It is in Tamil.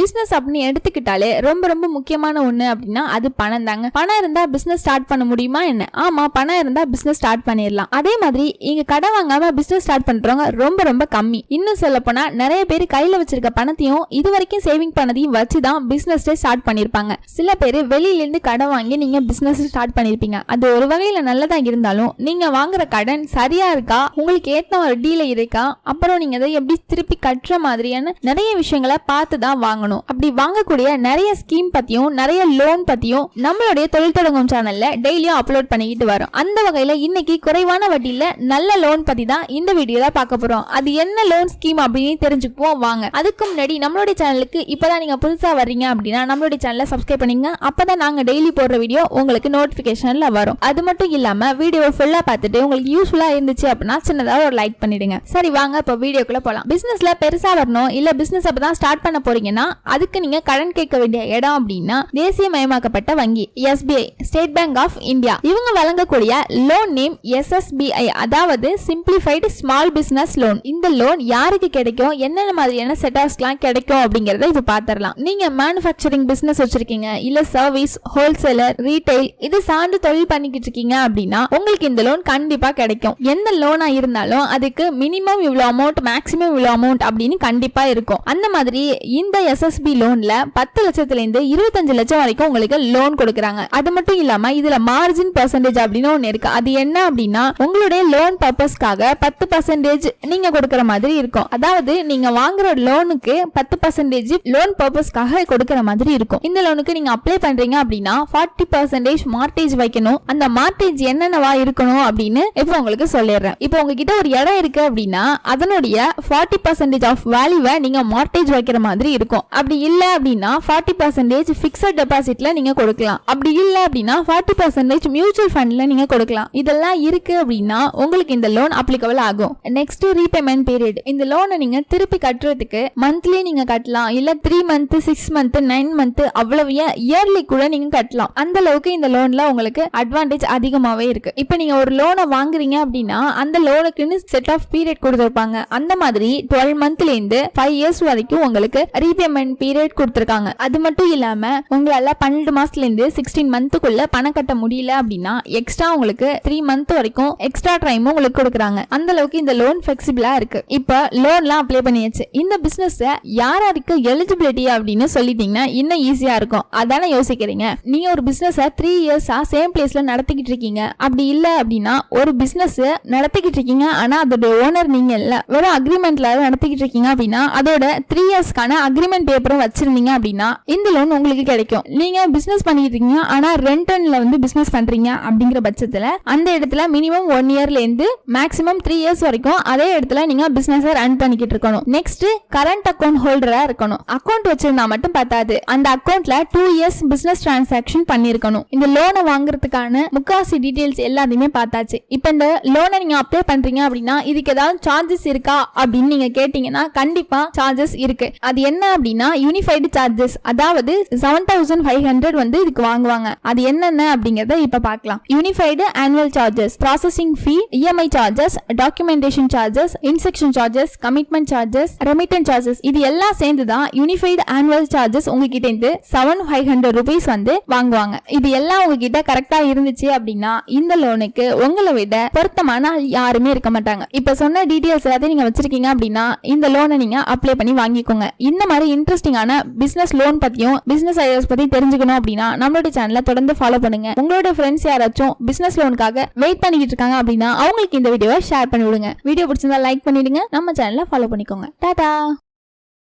பிசினஸ் அப்படின்னு எடுத்துக்கிட்டாலே ரொம்ப ரொம்ப முக்கியமான ஒன்று அப்படின்னா அது பணம் தாங்க. பணம் இருந்தால் பிசினஸ் ஸ்டார்ட் பண்ண முடியுமா என்ன? ஆமாம் பணம் இருந்தால் பிசினஸ் ஸ்டார்ட் பண்ணிடலாம். அதே மாதிரி இங்கே கடை வாங்காமல் பிசினஸ் ஸ்டார்ட் பண்ணுறவங்க ரொம்ப ரொம்ப கம்மி. இன்னும் சொல்ல போனால் நிறைய பேர் கையில் வச்சிருக்க பணத்தையும் இது வரைக்கும் சேவிங் பண்ணதையும் வச்சு தான் பிசினஸ் ஸ்டார்ட் பண்ணியிருப்பாங்க சில பேர் வெளியிலேருந்து கடை கடன் வாங்கி நீங்கள் பிசினஸ் ஸ்டார்ட் பண்ணிருப்பீங்க. அது ஒரு வகையில் நல்லதாக இருந்தாலும் நீங்கள் வாங்குற கடன் சரியாக இருக்கா? உங்களுக்கு ஏற்ற ஒரு டீல இருக்கா? அப்புறம் நீங்கள் அதை எப்படி திருப்பி கட்டுற மாதிரியான நிறைய விஷயங்களை பார்த்து தான் வாங்கணும். அப்படி வாங்கக்கூடிய நிறைய ஸ்கீம் பத்தியும் நிறைய லோன் பத்தியும் நம்மளுடைய தொழில் தொடங்கும் சேனல்ல டெய்லியும் அப்லோட் பண்ணிக்கிட்டு வரோம். அந்த வகையில இன்னைக்கு குறைவான வட்டியில நல்ல லோன் பத்தி தான் இந்த வீடியோல பார்க்க போறோம். அது என்ன லோன் ஸ்கீம் அப்படின்னு தெரிஞ்சுக்குவோம். வாங்க. அதுக்கு முன்னாடி நம்மளுடைய சேனலுக்கு இப்பதான் நீங்க புதுசா வர்றீங்க அப்படின்னா நம்மளுடைய சேனலை சப்ஸ்கிரைப் பண்ணீங்க. அப்பதான் நாங்க டெய்லி போடுற வீடியோ உங்களுக்கு நோட்டிபிகேஷன்ல வரும். அது மட்டும் இல்லாம வீடியோ ஃபுல்லா பார்த்துட்டு உங்களுக்கு யூஸ்ஃபுல்லா இருந்துச்சு அப்படின்னா சின்னதாக ஒரு லைக் பண்ணிடுங்க. சரி வாங்க இப்போ வீடியோக்குள்ள போலாம். பிசினஸ்ல பெருசா வரணும் இல்ல பிசினஸ் அப்பதான் ஸ்டார்ட் பண்ண போறீங்கன்னா அதுக்கு நீங்க கடன் கேட்க வேண்டிய இடம் அப்படின்னா தேசிய மயமாக்கப்பட்ட வங்கி SBI state bank of India இவங்க வழங்கக்கூடிய லோன் நேம் எஸ்எஸ்பிஐ அதாவது சிம்பிளிஃபைடு ஸ்மால் பிசினஸ் லோன் இந்த லோன் யாருக்கு கிடைக்கும்? என்னென்ன மாதிரியான செட்டாஸ்லாம் கிடைக்கும் அப்படிங்கறத இப்ப பாத்திரலாம். நீங்க மேனுஃபேக்சரிங் பிசினஸ் வச்சிருக்கீங்க இல்ல சர்வீஸ் ஹோல்சேலர் ரீட்டைல் இது சார்ந்து தொழில் பண்ணிக்கிட்டு இருக்கீங்க அப்படின்னா உங்களுக்கு இந்த லோன் கண்டிப்பா கிடைக்கும். எந்த லோனா இருந்தாலும் அதுக்கு மினிமம் இவ்வளவு அமௌண்ட் மேக்ஸிமம் இவ்வளவு அமௌண்ட் அப்படின்னு கண்டிப்பா இருக்கும். அந்த மாதிரி இந்த எஸ் எஸ்எஸ்பி லோன்ல பத்து லட்சத்துல இருந்து இருபத்தஞ்சு லட்சம் வரைக்கும் உங்களுக்கு லோன் கொடுக்குறாங்க. அது மட்டும் இல்லாம இதுல மார்ஜின் பெர்சன்டேஜ் அப்படின்னு ஒன்று இருக்கு. அது என்ன அப்படின்னா உங்களுடைய லோன் பர்பஸ்க்காக பத்து பர்சன்டேஜ் நீங்க கொடுக்கற மாதிரி இருக்கும். அதாவது நீங்க வாங்குற லோனுக்கு பத்து பர்சன்டேஜ் லோன் பர்பஸ்க்காக கொடுக்கற மாதிரி இருக்கும். இந்த லோனுக்கு நீங்க அப்ளை பண்றீங்க அப்படின்னா ஃபார்ட்டி பர்சன்டேஜ் மார்டேஜ் வைக்கணும். அந்த மார்டேஜ் என்னென்னவா இருக்கணும் அப்படின்னு இப்போ உங்களுக்கு சொல்லிடுறேன். இப்போ உங்ககிட்ட ஒரு இடம் இருக்கு அப்படின்னா அதனுடைய ஃபார்ட்டி பர்சன்டேஜ் ஆஃப் வேல்யூவை நீங்க மார்டேஜ் வைக்கிற மாதிரி இருக்கும். அப்படி இல்லை அப்படின்னா ஃபார்ட்டி பர்சன்டேஜ் ஃபிக்ஸட் டெபாசிட்ல நீங்கள் கொடுக்கலாம். அப்படி இல்லை அப்படின்னா ஃபார்ட்டி பர்சன்டேஜ் மியூச்சுவல் ஃபண்டில் நீங்கள் கொடுக்கலாம். இதெல்லாம் இருக்குது அப்படின்னா உங்களுக்கு இந்த லோன் அப்ளிகபிள் ஆகும். நெக்ஸ்ட் ரீபேமெண்ட் பீரியட் இந்த லோனை நீங்கள் திருப்பி கட்டுறதுக்கு மந்த்லி நீங்கள் கட்டலாம். இல்லை three month six month nine month அவ்வளவு இயர்லி கூட நீங்கள் கட்டலாம். அந்த அளவுக்கு இந்த லோனில் உங்களுக்கு அட்வான்டேஜ் அதிகமாகவே இருக்கு. இப்போ நீங்கள் ஒரு லோனை வாங்குறீங்க அப்படின்னா அந்த லோனுக்குன்னு செட் ஆஃப் பீரியட் கொடுத்துருப்பாங்க. அந்த மாதிரி டுவெல் மந்த்லேருந்து ஃபைவ் இயர்ஸ் வரைக்கும் உங்களுக்கு ரீபேமெண்ட் பீரியட் கொடுத்துருக்காங்க. அது மட்டும் இல்லாம உங்களால பன்னெண்டு மாசத்துல இருந்து சிக்ஸ்டீன் மந்த்துக்குள்ள பணம் கட்ட முடியல அப்படின்னா எக்ஸ்ட்ரா உங்களுக்கு த்ரீ மந்த் வரைக்கும் எக்ஸ்ட்ரா டைமும் உங்களுக்கு கொடுக்குறாங்க. அந்த அளவுக்கு இந்த லோன் ஃபிளெக்சிபிளா இருக்கு. இப்போ லோன்லாம் அப்ளை பண்ணியாச்சு. இந்த பிசினஸ் யார் யாருக்கு எலிஜிபிலிட்டி அப்படின்னு சொல்லிட்டீங்கன்னா இன்னும் ஈஸியா இருக்கும். அதானே யோசிக்கிறீங்க? நீங்க ஒரு பிசினஸ் த்ரீ இயர்ஸா சேம் பிளேஸ்ல நடத்திக்கிட்டு இருக்கீங்க. அப்படி இல்ல அப்படின்னா ஒரு பிசினஸ் நடத்திக்கிட்டு இருக்கீங்க. ஆனா அதோட ஓனர் நீங்க இல்ல. வெறும் அக்ரிமெண்ட்ல நடத்திக்கிட்டு இருக்கீங்க அப்படின்னா அதோட த்ரீ இயர்ஸ்க்கான அக்ரிமெண்ட் பேப்பரும் வச்சிருந்தீங்க அப்படின்னா இந்த லோன் உங்களுக்கு கிடைக்கும். நீங்க பிசினஸ் பண்ணிட்டு இருக்கீங்க ஆனா ரெண்டன்ல வந்து பிசினஸ் பண்றீங்க அப்படிங்கிற பட்சத்துல அந்த இடத்துல மினிமம் ஒன் இயர்ல இருந்து மேக்ஸிமம் த்ரீ இயர்ஸ் வரைக்கும் அதே இடத்துல நீங்க பிசினஸ் ரன் பண்ணிக்கிட்டு இருக்கணும். நெக்ஸ்ட் கரண்ட் அக்கௌண்ட் ஹோல்டரா இருக்கணும். அக்கௌண்ட் வச்சிருந்தா மட்டும் பத்தாது. அந்த அக்கௌண்ட்ல டூ இயர்ஸ் பிசினஸ் டிரான்சாக்ஷன் பண்ணிருக்கணும் இந்த லோனை வாங்குறதுக்கான முக்காசி டீடைல்ஸ் எல்லாத்தையுமே பார்த்தாச்சு. இப்போ இந்த லோனை நீங்க அப்ளை பண்றீங்க அப்படின்னா இதுக்கு ஏதாவது சார்ஜஸ் இருக்கா அப்படின்னு நீங்க கேட்டீங்கன்னா கண்டிப்பா சார்ஜஸ் இருக்கு. அது என்ன அப்படின்னா யூனிஃபைடு சார்ஜஸ் அதாவது செவன் தௌசண்ட் ஃபைவ் ஹண்ட்ரட் வந்து இதுக்கு வாங்குவாங்க. அது என்னென்ன அப்படிங்கறத இப்ப பார்க்கலாம். Unified annual charges processing fee EMI charges documentation charges instruction charges commitment charges remittance charges இது எல்லாம் சேர்ந்து தான் யூனிஃபைடு ஆனுவல் சார்ஜஸ் உங்ககிட்ட இருந்து செவன் ஃபைவ் ஹண்ட்ரட் ருபீஸ் வந்து வாங்குவாங்க. இது எல்லாம் உங்ககிட்ட கரெக்டா இருந்துச்சு அப்படின்னா இந்த லோனுக்கு உங்களை விட பொருத்தமான யாருமே இருக்க மாட்டாங்க. இப்ப சொன்ன டீடைல்ஸ் எல்லாத்தையும் நீங்க வச்சிருக்கீங்க அப்படின்னா இந்த லோனை நீங்க அப்ளை பண்ணி வாங்கிக்கோங்க. இந்த மாதிரி இன்ட்ரெஸ்டிங்கான பிசினஸ் லோன் பத்தியும் பிசினஸ் ஐடியாஸ் பத்தி தெரிஞ்சுக்கணும் அப்படின்னா நம்மளோட சேனலை தொடர்ந்து ஃபாலோ பண்ணுங்க. உங்களோட ஃப்ரெண்ட்ஸ் யாராச்சும் பிசினஸ் லோனுக்காக வெயிட் பண்ணிக்கிட்டு இருக்காங்க அப்படின்னா அவங்களுக்கு இந்த வீடியோவை ஷேர் பண்ணி விடுங்க வீடியோ பிடிச்சிருந்தா லைக் பண்ணிடுங்க. நம்ம சேனலை ஃபாலோ பண்ணிக்கோங்க. டாடா!